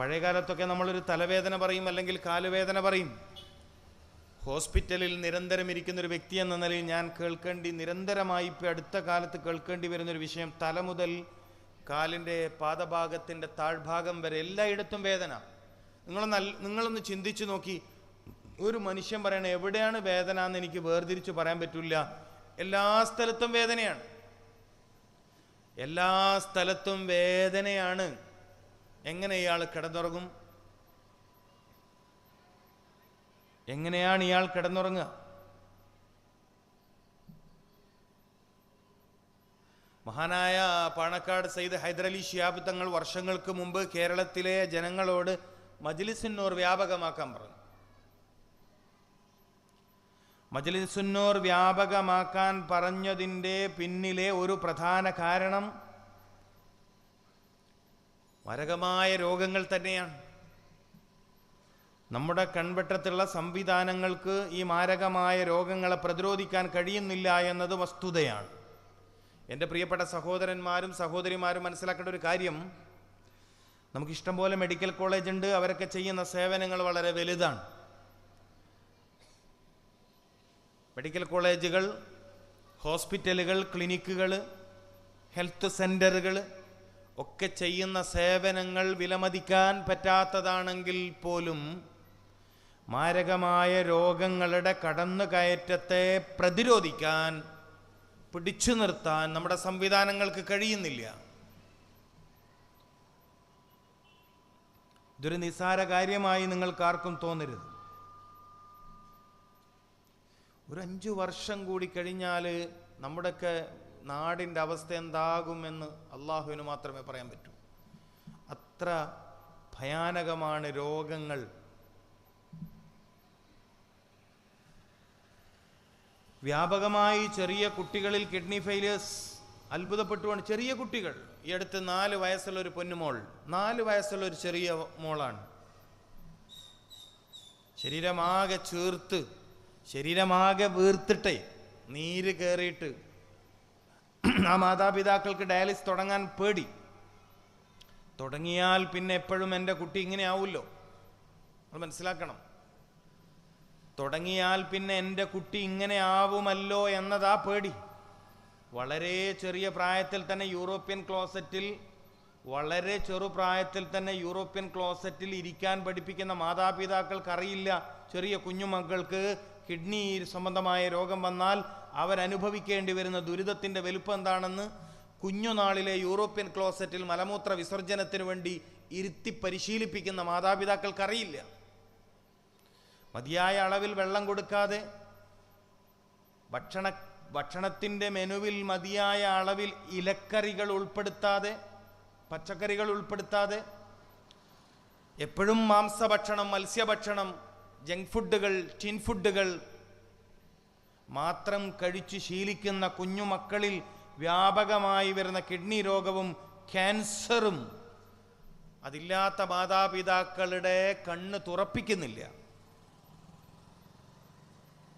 പഴയ കാലത്തൊക്കെ നമ്മളൊരു തലവേദന പറയും അല്ലെങ്കിൽ കാലുവേദന പറയും. ഹോസ്പിറ്റലിൽ നിരന്തരം ഇരിക്കുന്ന ഒരു വ്യക്തി എന്ന നിലയിൽ ഞാൻ കേൾക്കേണ്ടി നിരന്തരമായി ഇപ്പോൾ അടുത്ത കാലത്ത് കേൾക്കേണ്ടി വരുന്നൊരു വിഷയം തല മുതൽ കാലിന്റെ പാദഭാഗത്തിന്റെ താഴ്ഭാഗം വരെ എല്ലായിടത്തും വേദന. നിങ്ങൾ നല്ല നിങ്ങളൊന്ന് ചിന്തിച്ചു നോക്കി. ഒരു മനുഷ്യൻ പറയണ എവിടെയാണ് വേദന എന്ന് എനിക്ക് വേർതിരിച്ച് പറയാൻ പറ്റില്ല. എല്ലാ സ്ഥലത്തും വേദനയാണ്. എല്ലാ സ്ഥലത്തും വേദനയാണ്. എങ്ങനെ ഇയാൾ കിടന്നുറങ്ങും? എങ്ങനെയാണ് ഇയാൾ കിടന്നുറങ്ങുക? മഹാനായ പാണക്കാട് സയ്യിദ് ഹൈദരലി ഷിയാബ് തങ്ങൾ വർഷങ്ങൾക്ക് മുമ്പ് കേരളത്തിലെ ജനങ്ങളോട് മജ്ലിസുന്നൂർ വ്യാപകമാക്കാൻ പറഞ്ഞു. മജ്ലിസുന്നൂർ വ്യാപകമാക്കാൻ പറഞ്ഞതിന്റെ പിന്നിലെ ഒരു പ്രധാന കാരണം മരകമായ രോഗങ്ങൾ തന്നെയാണ്. നമ്മുടെ കൺവെട്ടത്തുള്ള സംവിധാനങ്ങൾക്ക് ഈ മാരകമായ രോഗങ്ങളെ പ്രതിരോധിക്കാൻ കഴിയുന്നില്ല എന്നത് വസ്തുതയാണ്. എന്റെ പ്രിയപ്പെട്ട സഹോദരന്മാരും സഹോദരിമാരും മനസ്സിലാക്കേണ്ട ഒരു കാര്യം നമുക്ക് ഇഷ്ടംപോലെ മെഡിക്കൽ കോളേജ് ഉണ്ട് അവരൊക്കെ ചെയ്യുന്ന സേവനങ്ങൾ വളരെ വലുതാണ്. മെഡിക്കൽ കോളേജുകൾ ഹോസ്പിറ്റലുകൾ ക്ലിനിക്കുകൾ ഹെൽത്ത് സെന്ററുകൾ ഒക്കെ ചെയ്യുന്ന സേവനങ്ങൾ വിലമതിക്കാൻ പറ്റാത്തതാണെങ്കിൽ പോലും മാരകമായ രോഗങ്ങളുടെ കടന്നുകയറ്റത്തെ പ്രതിരോധിക്കാൻ പിടിച്ചു നിർത്താൻ നമ്മുടെ സംവിധാനങ്ങൾക്ക് കഴിയുന്നില്ല. ഇതൊരു നിസ്സാര കാര്യമായി നിങ്ങൾക്കാർക്കും തോന്നരുത്. ഒരു അഞ്ചു വർഷം കൂടി കഴിഞ്ഞാൽ നമ്മുടെയൊക്കെ നാടിന്റെ അവസ്ഥ എന്താകുമെന്ന് അള്ളാഹുവിന് മാത്രമേ പറയാൻ പറ്റൂ. അത്ര ഭയാനകമാണ് രോഗങ്ങൾ. വ്യാപകമായി ചെറിയ കുട്ടികളിൽ കിഡ്നി ഫെയിലിയേഴ്സ് അത്ഭുതപ്പെട്ടുകൊണ്ട് ചെറിയ കുട്ടികൾ. ഈ അടുത്ത് നാല് വയസ്സുള്ള ഒരു പൊന്നുമോൾ നാല് വയസ്സുള്ള ഒരു ചെറിയ മോളാണ്. ശരീരമാകെ ചേർത്ത് ശരീരമാകെ വീർത്തിട്ടേ നീര് കയറിയിട്ട് ആ മാതാപിതാക്കൾക്ക് ഡയാലിസ് തുടങ്ങാൻ പേടി. തുടങ്ങിയാൽ പിന്നെ എപ്പോഴും എന്റെ കുട്ടി ഇങ്ങനെ ആവുമല്ലോ. നമ്മൾ മനസ്സിലാക്കണം. തുടങ്ങിയാൽ പിന്നെ എന്റെ കുട്ടി ഇങ്ങനെ ആവുമല്ലോ എന്നതാ പേടി. വളരെ ചെറിയ പ്രായത്തിൽ തന്നെ യൂറോപ്യൻ ക്ലോസറ്റിൽ വളരെ ചെറുപ്രായത്തിൽ തന്നെ യൂറോപ്യൻ ക്ലോസറ്റിൽ ഇരിക്കാൻ പഠിപ്പിക്കുന്ന മാതാപിതാക്കൾക്കറിയില്ല. ചെറിയ കുഞ്ഞുമക്കൾക്ക് കിഡ്നി സംബന്ധമായ രോഗം വന്നാൽ അവരനുഭവിക്കേണ്ടി വരുന്ന ദുരിതത്തിന്റെ വലുപ്പം എന്താണെന്ന് കുഞ്ഞുനാളിലെ യൂറോപ്യൻ ക്ലോസറ്റിൽ മലമൂത്ര വിസർജനത്തിന് വേണ്ടി ഇരുത്തി പരിശീലിപ്പിക്കുന്ന മാതാപിതാക്കൾക്കറിയില്ല. മതിയായ അളവിൽ വെള്ളം കൊടുക്കാതെ ഭക്ഷണ ഭക്ഷണത്തിന്റെ മെനുവിൽ മതിയായ അളവിൽ ഇലക്കറികൾ ഉൾപ്പെടുത്താതെ പച്ചക്കറികൾ ഉൾപ്പെടുത്താതെ എപ്പോഴും മാംസഭക്ഷണം മത്സ്യഭക്ഷണം ജങ്ക് ഫുഡുകൾ ടിൻ ഫുഡുകൾ മാത്രം കഴിച്ചു ശീലിക്കുന്ന കുഞ്ഞുമക്കളിൽ വ്യാപകമായി വരുന്ന കിഡ്നി രോഗവും ക്യാൻസറും. അതില്ലാത്ത മാതാപിതാക്കളുടെ കണ്ണ് തുറപ്പിക്കുന്നില്ല.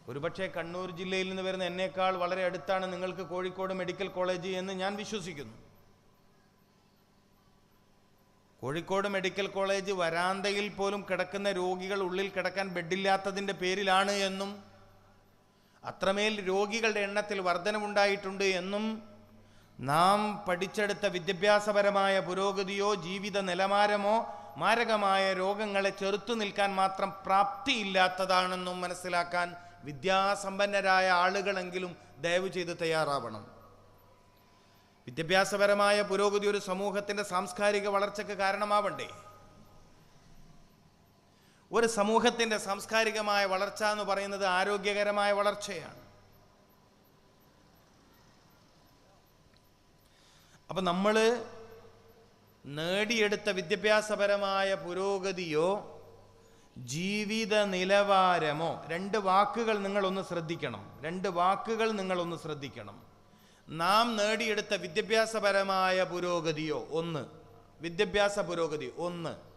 ഒരുപക്ഷെ കണ്ണൂർ ജില്ലയിൽ നിന്ന് വരുന്ന എന്നേക്കാൾ വളരെ അടുത്താണ് നിങ്ങൾക്ക് കോഴിക്കോട് മെഡിക്കൽ കോളേജ് എന്ന് ഞാൻ വിശ്വസിക്കുന്നു. കോഴിക്കോട് മെഡിക്കൽ കോളേജ് വരാന്തയിൽ പോലും കിടക്കുന്ന രോഗികൾ ഉള്ളിൽ കിടക്കാൻ ബെഡില്ലാത്തതിന്റെ പേരിലാണ് എന്നും അത്രമേൽ രോഗികളുടെ എണ്ണത്തിൽ വർധനമുണ്ടായിട്ടുണ്ട് എന്നും നാം പഠിച്ചെടുത്ത വിദ്യാഭ്യാസപരമായ പുരോഗതിയോ ജീവിത നിലവാരമോ മാരകമായ രോഗങ്ങളെ ചെറുത്തു നിൽക്കാൻ മാത്രം പ്രാപ്തിയില്ലാത്തതാണെന്നും മനസ്സിലാക്കാൻ വിദ്യാസമ്പന്നരായ ആളുകളെങ്കിലും ദയവ് ചെയ്ത് തയ്യാറാവണം. വിദ്യാഭ്യാസപരമായ പുരോഗതി ഒരു സമൂഹത്തിന്റെ സാംസ്കാരിക വളർച്ചയ്ക്ക് കാരണമാവണ്ടേ? ഒരു സമൂഹത്തിന്റെ സാംസ്കാരികമായ വളർച്ച എന്ന് പറയുന്നത് ആരോഗ്യകരമായ വളർച്ചയാണ്. അപ്പൊ നമ്മൾ നേടിയെടുത്ത വിദ്യാഭ്യാസപരമായ പുരോഗതിയോ ജീവിത നിലവാരമോ രണ്ട് വാക്കുകൾ നിങ്ങളൊന്ന് ശ്രദ്ധിക്കണം. രണ്ട് വാക്കുകൾ നിങ്ങളൊന്ന് ശ്രദ്ധിക്കണം. നാം നേടിയെടുത്ത വിദ്യാഭ്യാസപരമായ പുരോഗതിയോ ഒന്ന്. വിദ്യാഭ്യാസ പുരോഗതി ഒന്ന്.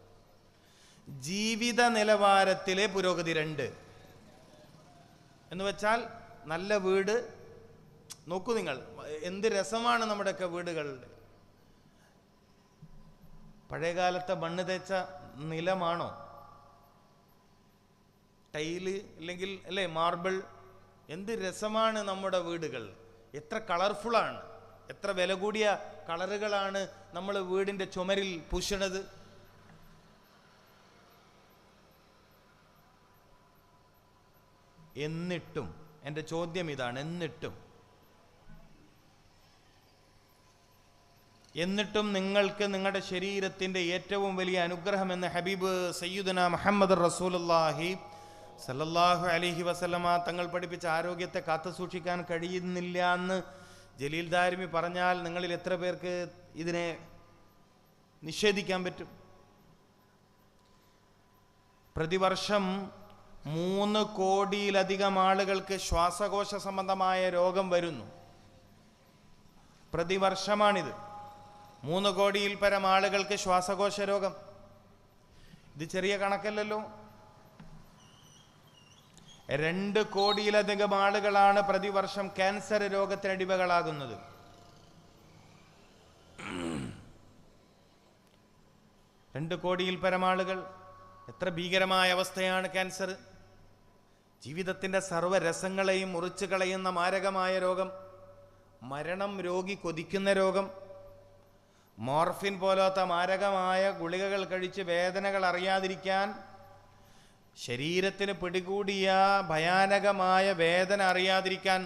ജീവിത നിലവാരത്തിലെ പുരോഗതി രണ്ട്. എന്ന് വെച്ചാൽ നല്ല വീട് നോക്കൂ നിങ്ങൾ എന്ത് രസമാണ് നമ്മുടെയൊക്കെ വീടുകളുടെ പഴയകാലത്തെ മണ്ണ് തേച്ച നിലമാണോ? ടൈൽ അല്ലെങ്കിൽ അല്ലേ മാർബിൾ? എന്ത് രസമാണ് നമ്മുടെ വീടുകൾ. എത്ര കളർഫുള്ളാണ് എത്ര വില കൂടിയ കളറുകളാണ് നമ്മൾ വീടിന്റെ ചുമരിൽ പൂശണത്. എന്നിട്ടും എന്റെ ചോദ്യം ഇതാണ് എന്നിട്ടും. എന്നിട്ടും നിങ്ങൾക്ക് നിങ്ങളുടെ ശരീരത്തിന്റെ ഏറ്റവും വലിയ അനുഗ്രഹം എന്ന് ഹബീബ് സയ്യുദന മുഹമ്മദ് റസൂലുല്ലാഹി സല്ലല്ലാഹു അലൈഹി വസല്ലമ തങ്ങൾ പഠിപ്പിച്ച ആരോഗ്യത്തെ കാത്തു സൂക്ഷിക്കാൻ കഴിയുന്നില്ല എന്ന് ജലീൽ ദാരിമി പറഞ്ഞാൽ നിങ്ങളിൽ എത്ര പേർക്ക് ഇതിനെ നിഷേധിക്കാൻ പറ്റും? പ്രതിവർഷം മൂന്ന് കോടിയിലധികം ആളുകൾക്ക് ശ്വാസകോശ സംബന്ധമായ രോഗം വരുന്നു. പ്രതിവർഷമാണിത്. മൂന്ന് കോടിയിൽ പരം ആളുകൾക്ക് ശ്വാസകോശ രോഗം. ഇത് ചെറിയ കണക്കല്ലല്ലോ. രണ്ട് കോടിയിലധികം ആളുകളാണ് പ്രതിവർഷം ക്യാൻസർ രോഗത്തിന് അടിമകളാകുന്നത്. രണ്ട് കോടിയിൽ പരമാളുകൾ എത്ര ഭീകരമായ അവസ്ഥയാണ് ക്യാൻസർ. ജീവിതത്തിന്റെ സർവരസങ്ങളെയും മുറിച്ചു കളയുന്ന മാരകമായ രോഗം മരണം രോഗി കൊതിക്കുന്ന രോഗം മോർഫിൻ പോലത്തെ മാരകമായ ഗുളികകൾ കഴിച്ച് വേദനകൾ അറിയാതിരിക്കാൻ ശരീരത്തിന് പിടികൂടിയ ഭയാനകമായ വേദന അറിയാതിരിക്കാൻ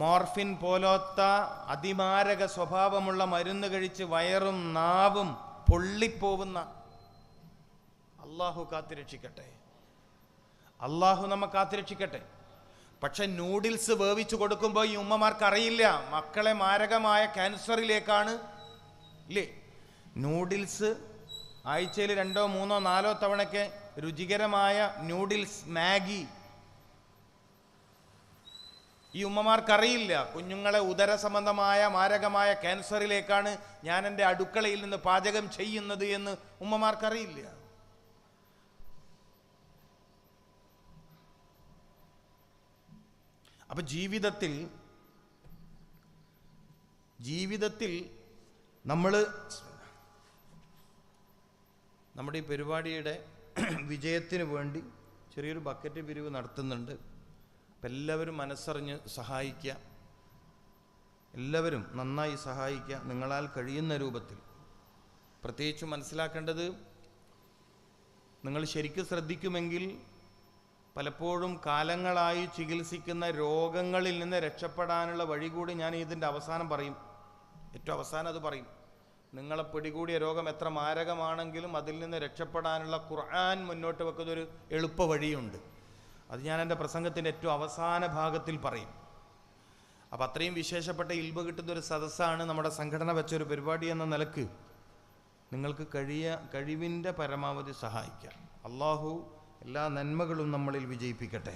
മോർഫിൻ പോലത്തെ അതിമാരക സ്വഭാവമുള്ള മരുന്ന് കഴിച്ച് വയറും നാവും പൊള്ളിപ്പോവുന്ന അള്ളാഹു കാത്തിരക്ഷിക്കട്ടെ. അള്ളാഹു നമ്മെ കാത്തിരക്ഷിക്കട്ടെ. പക്ഷെ നൂഡിൽസ് വേവിച്ചു കൊടുക്കുമ്പോൾ ഈ ഉമ്മമാർക്ക് അറിയില്ല മക്കളെ മാരകമായ ക്യാൻസറിലേക്കാണ് ഇല്ലേ? നൂഡിൽസ് ആഴ്ചയിൽ രണ്ടോ മൂന്നോ നാലോ തവണയ്ക്ക് രുചികരമായ നൂഡിൽസ് മാഗി. ഈ ഉമ്മമാർക്കറിയില്ല. കുഞ്ഞുങ്ങളെ ഉദര സംബന്ധമായ മാരകമായ ക്യാൻസറിലേക്കാണ് ഞാൻ എന്റെ അടുക്കളയിൽ നിന്ന് പാചകം ചെയ്യുന്നത് എന്ന് ഉമ്മമാർക്കറിയില്ല. അപ്പൊ ജീവിതത്തിൽ ജീവിതത്തിൽ നമ്മൾ നമ്മുടെ ഈ പരിപാടിയുടെ വിജയത്തിന് വേണ്ടി ചെറിയൊരു ബക്കറ്റ് പിരിവ് നടത്തുന്നുണ്ട്. അപ്പം എല്ലാവരും മനസ്സറിഞ്ഞ് സഹായിക്കുക. എല്ലാവരും നന്നായി സഹായിക്കുക. നിങ്ങളാൽ കഴിയുന്ന രൂപത്തിൽ. പ്രത്യേകിച്ച് മനസ്സിലാക്കേണ്ടത് നിങ്ങൾ ശരിക്കും ശ്രദ്ധിക്കുമെങ്കിൽ പലപ്പോഴും കാലങ്ങളായി ചികിത്സിക്കുന്ന രോഗങ്ങളിൽ നിന്ന് രക്ഷപ്പെടാനുള്ള വഴി കൂടി ഞാൻ ഇതിന്റെ അവസാനം പറയും. ഏറ്റവും അവസാനം അത് പറയും. നിങ്ങളെ പിടികൂടിയ രോഗം എത്ര മാരകമാണെങ്കിലും അതിൽ നിന്ന് രക്ഷപ്പെടാനുള്ള ഖുർആൻ മുന്നോട്ട് വെക്കുന്നൊരു എളുപ്പ വഴിയുണ്ട്. അത് ഞാൻ എന്റെ പ്രസംഗത്തിന്റെ ഏറ്റവും അവസാന ഭാഗത്തിൽ പറയും. അപ്പം അത്രയും വിശേഷപ്പെട്ട ഇൽബ കിട്ടുന്ന ഒരു സദസ്സാണ് നമ്മുടെ സംഘടന വെച്ചൊരു പരിപാടി എന്ന നിലയ്ക്ക്. നിങ്ങൾക്ക് കഴിയ കഴിവിന്റെ പരമാവധി സഹായിക്കാം. അള്ളാഹു എല്ലാ നന്മകളും നമ്മളിൽ വിജയിപ്പിക്കട്ടെ.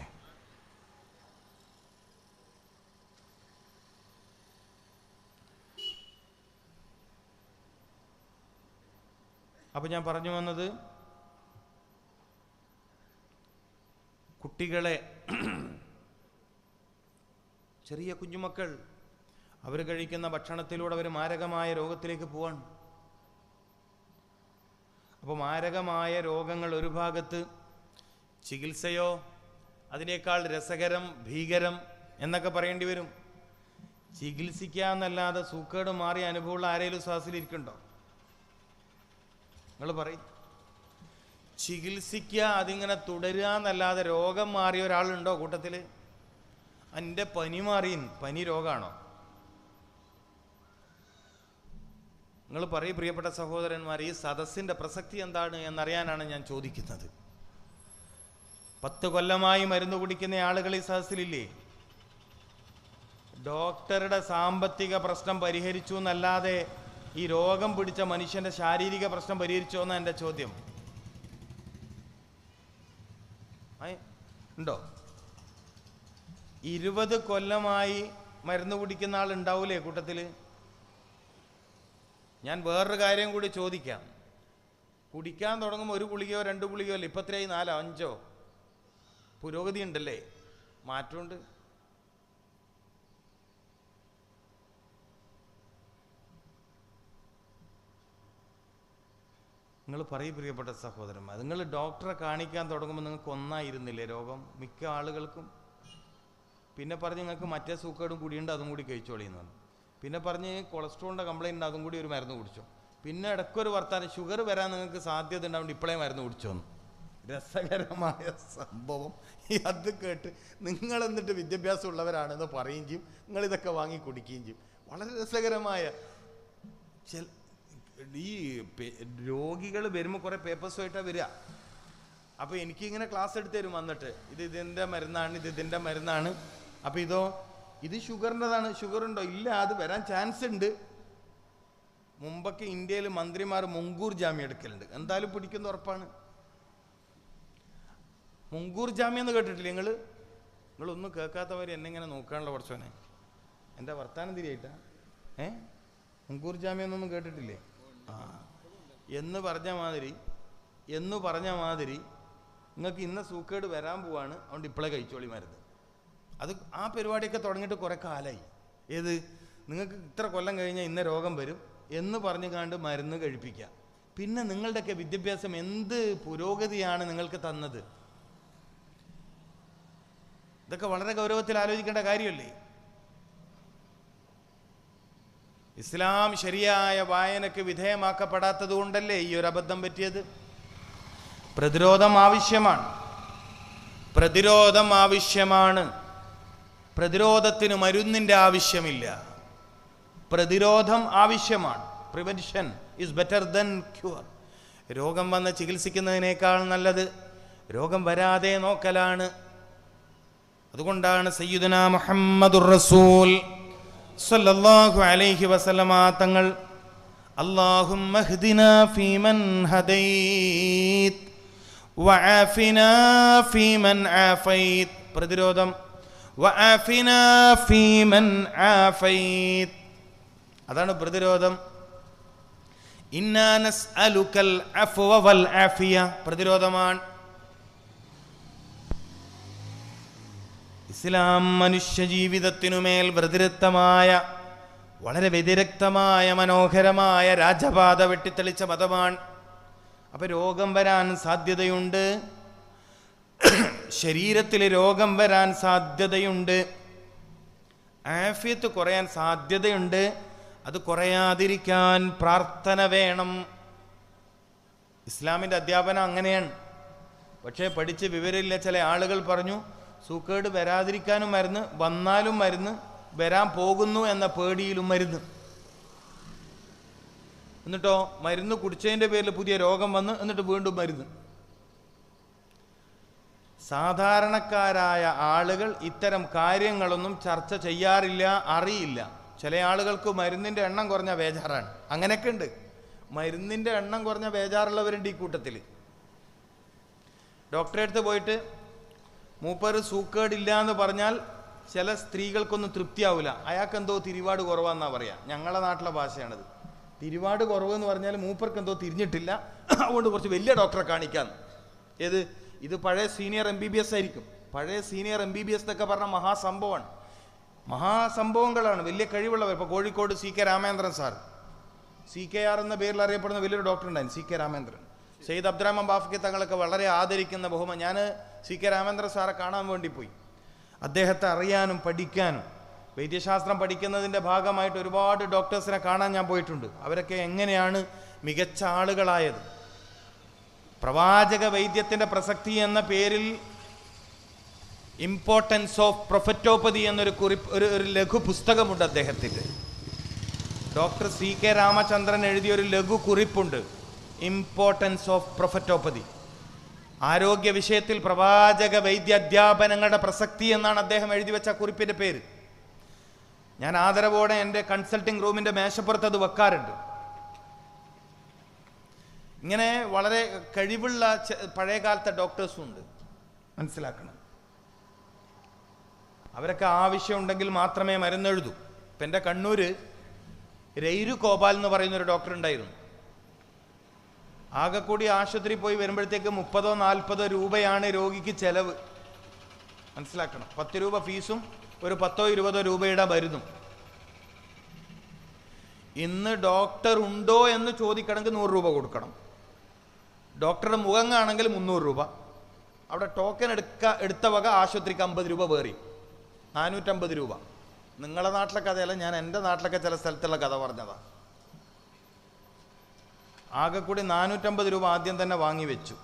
അപ്പം ഞാൻ പറഞ്ഞു വന്നത് കുട്ടികളെ ചെറിയ കുഞ്ഞുമക്കൾ അവർ കഴിക്കുന്ന ഭക്ഷണത്തിലൂടെ അവർ മാരകമായ രോഗത്തിലേക്ക് പോവാണ്. അപ്പോൾ മാരകമായ രോഗങ്ങൾ ഒരു ഭാഗത്ത് ചികിത്സയോ അതിനേക്കാൾ രസകരം ഭീകരം എന്നൊക്കെ പറയേണ്ടി വരും. ചികിത്സിക്കാന്നല്ലാതെ സൂക്കേട് മാറിയ അനുഭവമുള്ള ആരെങ്കിലും ശ്വാസത്തിലിരിക്കുന്നുണ്ടോ നിങ്ങൾ പറയും. ചികിത്സിക്കുക അതിങ്ങനെ തുടരുക എന്നല്ലാതെ രോഗം മാറിയ ഒരാളുണ്ടോ കൂട്ടത്തിൽ എന്റെ പനി മാറിയും പനി രോഗമാണോ നിങ്ങൾ പറയും പ്രിയപ്പെട്ട സഹോദരന്മാർ ഈ സദസ്സിന്റെ പ്രസക്തി എന്താണ് എന്നറിയാനാണ് ഞാൻ ചോദിക്കുന്നത്. പത്ത് കൊല്ലമായി മരുന്ന് കുടിക്കുന്ന ആളുകൾ ഈ സദസ്സിലില്ലേ? ഡോക്ടറുടെ സാമ്പത്തിക പ്രശ്നം പരിഹരിച്ചു എന്നല്ലാതെ ഈ രോഗം പിടിച്ച മനുഷ്യന്റെ ശാരീരിക പ്രശ്നം പരിഹരിച്ചോ എന്നാ എന്റെ ചോദ്യം? ഉണ്ടോ? ഇരുപത് കൊല്ലമായി മരുന്ന് കുടിക്കുന്ന ആൾ ഉണ്ടാവൂലേ കൂട്ടത്തിൽ ഞാൻ വേറൊരു കാര്യം കൂടി ചോദിക്കാം. കുടിക്കാൻ തുടങ്ങുമ്പോൾ ഒരു ഗുളികയോ രണ്ട് ഗുളികയോ അല്ല? ഇപ്പത്രയായി നാലോ അഞ്ചോ? പുരോഗതി ഉണ്ടല്ലേ? മാറ്റമുണ്ട്. നിങ്ങൾ പറയും പ്രിയപ്പെട്ട സഹോദരന്മാർ നിങ്ങൾ ഡോക്ടറെ കാണിക്കാൻ തുടങ്ങുമ്പോൾ നിങ്ങൾക്ക് ഒന്നായിരുന്നില്ലേ രോഗം? മിക്ക ആളുകൾക്കും. പിന്നെ പറഞ്ഞ് നിങ്ങൾക്ക് മറ്റേ സൂക്കേടും കൂടിയുണ്ട് അതും കൂടി കഴിച്ചോളിയെന്ന് പറഞ്ഞു. പിന്നെ പറഞ്ഞ് കൊളസ്ട്രോളിന്റെ ഉണ്ട് അതും കൂടി ഒരു മരുന്ന് കുടിച്ചോ. പിന്നെ ഇടയ്ക്കൊരു വർത്താനം ഷുഗർ വരാൻ നിങ്ങൾക്ക് സാധ്യത ഉണ്ടാവുകൊണ്ട് ഇപ്പോഴേ മരുന്ന് കുടിച്ചോന്ന് രസകരമായ സംഭവം. ഈ അത് കേട്ട് നിങ്ങൾ എന്നിട്ട് വിദ്യാഭ്യാസം ഉള്ളവരാണെന്ന് പറയുകയും ചെയ്യും. നിങ്ങൾ ഇതൊക്കെ വാങ്ങി കുടിക്കുകയും ചെയ്യും. വളരെ രസകരമായ ചില ഈ രോഗികൾ വരുമ്പോൾ കുറേ പേപ്പേഴ്സുമായിട്ടാണ് വരിക. അപ്പോൾ എനിക്കിങ്ങനെ ക്ലാസ് എടുത്ത് തരും വന്നിട്ട്. ഇത് ഇതിന്റെ മരുന്നാണ് ഇത് ഇതിന്റെ മരുന്നാണ്. അപ്പോൾ ഇതോ ഇത് ഷുഗറിന്റെതാണ്. ഷുഗർ ഉണ്ടോ ഇല്ല അത് വരാൻ ചാൻസ് ഉണ്ട്. മുമ്പൊക്കെ ഇന്ത്യയിൽ മന്ത്രിമാർ മുങ്കൂർ ജാമ്യം എടുക്കലുണ്ട്. എന്തായാലും പിടിക്കുന്ന ഉറപ്പാണ്. മുങ്കൂർ ജാമ്യം എന്ന് കേട്ടിട്ടില്ല നിങ്ങൾ നിങ്ങളൊന്നും കേൾക്കാത്തവർ എന്നെ ഇങ്ങനെ നോക്കാനുള്ള കുറച്ചോനെ എന്റെ വർത്താനം തിരിയായിട്ടാ ഏ? മുങ്കൂർ ജാമ്യം എന്നൊന്നും കേട്ടിട്ടില്ലേ? ആ. എന്ന് പറഞ്ഞ മാതിരി എന്ന് പറഞ്ഞ മാതിരി നിങ്ങൾക്ക് ഇന്ന സൂക്കേട് വരാൻ പോവാണ് അതുകൊണ്ട് ഇപ്പോഴേ കഴിച്ചോളി മരുന്ന്. അത് ആ പരിപാടിയൊക്കെ തുടങ്ങിയിട്ട് കുറേ കാലമായി ഏത്? നിങ്ങൾക്ക് ഇത്ര കൊല്ലം കഴിഞ്ഞാൽ ഇന്ന രോഗം വരും എന്ന് പറഞ്ഞു കണ്ട് മരുന്ന് കഴിപ്പിക്കുക പിന്നെ നിങ്ങളുടെയൊക്കെ വിദ്യാഭ്യാസം എന്ത് പുരോഗതിയാണ് നിങ്ങൾക്ക് തന്നത്? ഇതൊക്കെ വളരെ ഗൗരവത്തിൽ ആലോചിക്കേണ്ട കാര്യമല്ലേ? ഇസ്ലാം ശരിയായ വായനക്ക് വിധേയമാക്കപ്പെടാത്തത് കൊണ്ടല്ലേ ഈ ഒരു അബദ്ധം പറ്റിയത്? പ്രതിരോധം ആവശ്യമാണ്. പ്രതിരോധം ആവശ്യമാണ്. പ്രതിരോധത്തിന് മരുന്നിന്റെ ആവശ്യമില്ല. പ്രതിരോധം ആവശ്യമാണ്. Prevention is better than cure രോഗം വന്ന് ചികിത്സിക്കുന്നതിനേക്കാൾ നല്ലത്. രോഗം വരാതെ നോക്കലാണ്. അതുകൊണ്ടാണ് സയ്യിദുന മുഹമ്മദുർ റസൂൽ സല്ലല്ലാഹു അലൈഹി വസല്ലമ തങ്ങൾ اللهم اهدنا فيمن هديت وعافنا فيمن عافيت പ്രതിരോധം وعافنا فيمن عافيت അതാണ് പ്രതിരോധം ഇന്നാ നസ്അലുക്കൽ അഫ്വ വൽ ആഫിയ പ്രതിരോധമാണ് ഇസ്ലാം മനുഷ്യജീവിതത്തിനുമേൽ ജീവിതത്തിനുമേൽ വ്യതിരിക്തമായ വളരെ വ്യതിരക്തമായ മനോഹരമായ രാജപാത വെട്ടിത്തെളിച്ച മതമാണ്. അപ്പൊ രോഗം വരാൻ സാധ്യതയുണ്ട്. ശരീരത്തിൽ രോഗം വരാൻ സാധ്യതയുണ്ട്. ആഫിയത്ത് കുറയാൻ സാധ്യതയുണ്ട്. അത് കുറയാതിരിക്കാൻ പ്രാർത്ഥന വേണം. ഇസ്ലാമിന്റെ അധ്യാപനം അങ്ങനെയാണ്. പക്ഷേ പഠിച്ച് വിവരമില്ല. ചില ആളുകൾ പറഞ്ഞു സൂക്കേട് വരാതിരിക്കാനും മരുന്ന് വന്നാലും മരുന്ന് വരാൻ പോകുന്നു എന്ന പേടിയിലും മരുന്ന്. എന്നിട്ടോ മരുന്ന് കുടിച്ചതിന്റെ പേരിൽ പുതിയ രോഗം വന്ന് എന്നിട്ട് വീണ്ടും മരുന്ന്. സാധാരണക്കാരായ ആളുകൾ ഇത്തരം കാര്യങ്ങളൊന്നും ചർച്ച ചെയ്യാറില്ല അറിയില്ല. ചില ആളുകൾക്ക് മരുന്നിന്റെ എണ്ണം കുറഞ്ഞ ബേജാറാണ്. അങ്ങനെയൊക്കെ ഉണ്ട് മരുന്നിന്റെ എണ്ണം കുറഞ്ഞ ബേജാറുള്ളവരുണ്ട് ഈ കൂട്ടത്തിൽ ഡോക്ടറെ അടുത്ത് പോയിട്ട് മൂപ്പര് സൂക്കേടില്ല എന്ന് പറഞ്ഞാൽ ചില സ്ത്രീകൾക്കൊന്നും തൃപ്തിയാവില്ല അയാൾക്ക് എന്തോ തിരുവാട് കുറവാന്നാ പറയാ. ഞങ്ങളെ നാട്ടിലെ ഭാഷയാണത്. തിരുവാട് കുറവ് എന്ന് പറഞ്ഞാൽ മൂപ്പർക്ക് എന്തോ തിരിഞ്ഞിട്ടില്ല. അതുകൊണ്ട് കുറച്ച് വലിയ ഡോക്ടറെ കാണിക്കാന്ന്. ഏത്? ഇത് പഴയ senior M B B S ആയിരിക്കും. പഴയ senior M B B S എന്നൊക്കെ പറഞ്ഞ മഹാസംഭവമാണ്. മഹാസംഭവങ്ങളാണ്. വലിയ കഴിവുള്ളവർ. ഇപ്പോൾ Kozhikode C K Ramendran sir. C K R എന്ന പേരിൽ അറിയപ്പെടുന്ന വലിയൊരു ഡോക്ടർ ഉണ്ടായിരുന്നു സി കെ രാമേന്ദ്രൻ. സെയ്ദ് അബ്ദുറഹ്മാൻ ബാഫ്കെ തങ്ങളൊക്കെ വളരെ ആദരിക്കുന്ന ബഹുമാൻ ഞാൻ സി കെ രാമേന്ദ്ര സാറെ കാണാൻ വേണ്ടി പോയി. അദ്ദേഹത്തെ അറിയാനും പഠിക്കാനും. വൈദ്യശാസ്ത്രം പഠിക്കുന്നതിന്റെ ഭാഗമായിട്ട് ഒരുപാട് ഡോക്ടേഴ്സിനെ കാണാൻ ഞാൻ പോയിട്ടുണ്ട്. അവരൊക്കെ എങ്ങനെയാണ് മികച്ച ആളുകളായത്? പ്രവാചക വൈദ്യത്തിന്റെ പ്രസക്തി എന്ന പേരിൽ ഇമ്പോർട്ടൻസ് ഓഫ് പ്രൊഫറ്റോപ്പതി എന്നൊരു കുറിപ്പ് ഒരു ഒരു ലഘു പുസ്തകമുണ്ട് അദ്ദേഹത്തിന്റെ. ഡോക്ടർ സി കെ രാമചന്ദ്രൻ എഴുതിയ ഒരു ലഘു കുറിപ്പുണ്ട്. ഇമ്പോർട്ടൻസ് ഓഫ് പ്രൊഫറ്റോപ്പതി ആരോഗ്യ വിഷയത്തിൽ പ്രവാചക വൈദ്യ അധ്യാപനങ്ങളുടെ പ്രസക്തി എന്നാണ് അദ്ദേഹം എഴുതി വെച്ച കുറിപ്പിന്റെ പേര്. ഞാൻ ആദരവോടെ എന്റെ കൺസൾട്ടിംഗ് റൂമിന്റെ മേശപ്പുറത്ത് അത് വെക്കാറുണ്ട്. ഇങ്ങനെ വളരെ കഴിവുള്ള പഴയകാലത്തെ പഴയ ഡോക്ടേഴ്സും ഉണ്ട്. മനസ്സിലാക്കണം. അവരൊക്കെ ആവശ്യം ഉണ്ടെങ്കിൽ മാത്രമേ മരുന്നെഴുതൂ. ഇപ്പം എന്റെ കണ്ണൂര് രൈരു ഗോപാൽ എന്ന് പറയുന്ന ഒരു ഡോക്ടർ ഉണ്ടായിരുന്നു. ആകെക്കൂടി ആശുപത്രി പോയി വരുമ്പോഴത്തേക്ക് മുപ്പതോ നാൽപ്പതോ രൂപയാണ് രോഗിക്ക് ചെലവ്. മനസ്സിലാക്കണം. പത്ത് രൂപ ഫീസും ഒരു പത്തോ ഇരുപതോ രൂപയുടെ മരുന്നും. ഇന്ന് ഡോക്ടർ ഉണ്ടോ എന്ന് ചോദിക്കണമെങ്കിൽ നൂറ് രൂപ കൊടുക്കണം. ഡോക്ടറുടെ മുഖം കാണെങ്കിൽ മുന്നൂറ് രൂപ. അവിടെ ടോക്കൺ എടുക്ക എടുത്ത വക ആശുപത്രിക്ക് അമ്പത് രൂപ വേറി. നാനൂറ്റമ്പത് രൂപ. നിങ്ങളുടെ നാട്ടിലെ കഥയല്ല ഞാൻ എന്റെ നാട്ടിലൊക്കെ ചില സ്ഥലത്തുള്ള കഥ പറഞ്ഞതാ. ആകെ കൂടി നാനൂറ്റമ്പത് രൂപ ആദ്യം തന്നെ വാങ്ങി വെച്ചു.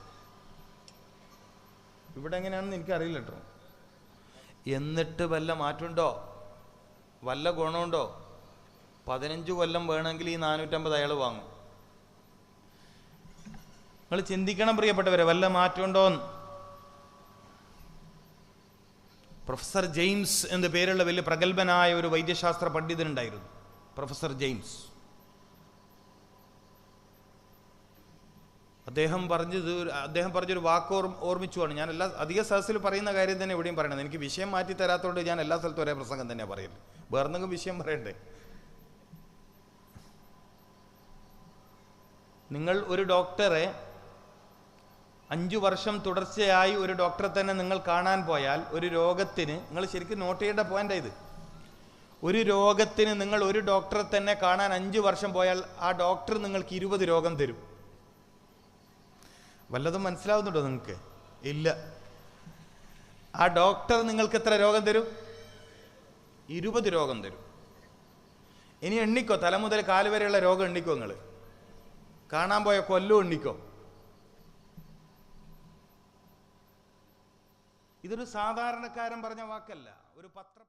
ഇവിടെ എങ്ങനെയാണെന്ന് എനിക്കറിയില്ല കേട്ടോ എന്നിട്ട് വല്ല മാറ്റമുണ്ടോ? വല്ല ഗുണമുണ്ടോ? പതിനഞ്ച് കൊല്ലം വേണമെങ്കിൽ ഈ നാനൂറ്റമ്പത് അയാൾ വാങ്ങും. നിങ്ങൾ ചിന്തിക്കണം പ്രിയപ്പെട്ടവരെ വല്ല മാറ്റമുണ്ടോന്ന്. പ്രൊഫസർ ജെയിംസ് എന്ന പേരുള്ള വലിയ പ്രഗത്ഭനായ ഒരു വൈദ്യശാസ്ത്ര പണ്ഡിതനുണ്ടായിരുന്നു. Professor James. അദ്ദേഹം പറഞ്ഞത് അദ്ദേഹം പറഞ്ഞൊരു വാക്ക് ഓർമ്മ ഓർമ്മിച്ചുവാണ്. ഞാൻ എല്ലാ അധിക സദസ്സിൽ പറയുന്ന കാര്യം തന്നെ എവിടെയും പറയണത് എനിക്ക് വിഷയം മാറ്റി തരാത്തതുകൊണ്ട് ഞാൻ എല്ലാ സ്ഥലത്തും ഒരേ പ്രസംഗം തന്നെ പറയുന്നത് വേറെ എന്തെങ്കിലും വിഷയം പറയണ്ടേ? നിങ്ങൾ ഒരു ഡോക്ടറെ അഞ്ചു വർഷം തുടർച്ചയായി ഒരു ഡോക്ടറെ തന്നെ നിങ്ങൾ കാണാൻ പോയാൽ ഒരു രോഗത്തിന് നിങ്ങൾ ശരിക്കും നോട്ട് ചെയ്യേണ്ട പോയിന്റ് ഇത്. ഒരു രോഗത്തിന് നിങ്ങൾ ഒരു ഡോക്ടറെ തന്നെ കാണാൻ അഞ്ചു വർഷം പോയാൽ ആ ഡോക്ടർ നിങ്ങൾക്ക് ഇരുപത് രോഗം തരും. വല്ലതും മനസ്സിലാവുന്നുണ്ടോ നിങ്ങൾക്ക്? ഇല്ല. ആ ഡോക്ടർ നിങ്ങൾക്ക് എത്ര രോഗം തരും? ഇരുപത് രോഗം തരും. ഇനി എണ്ണിക്കോ തല മുതൽ കാൽ വരെയുള്ള രോഗം എണ്ണിക്കോ നിങ്ങൾ കാണാൻ പോയ കൊല്ലം എണ്ണിക്കോ? ഇതൊരു സാധാരണക്കാരൻ പറഞ്ഞ വാക്കല്ല ഒരു പത്ര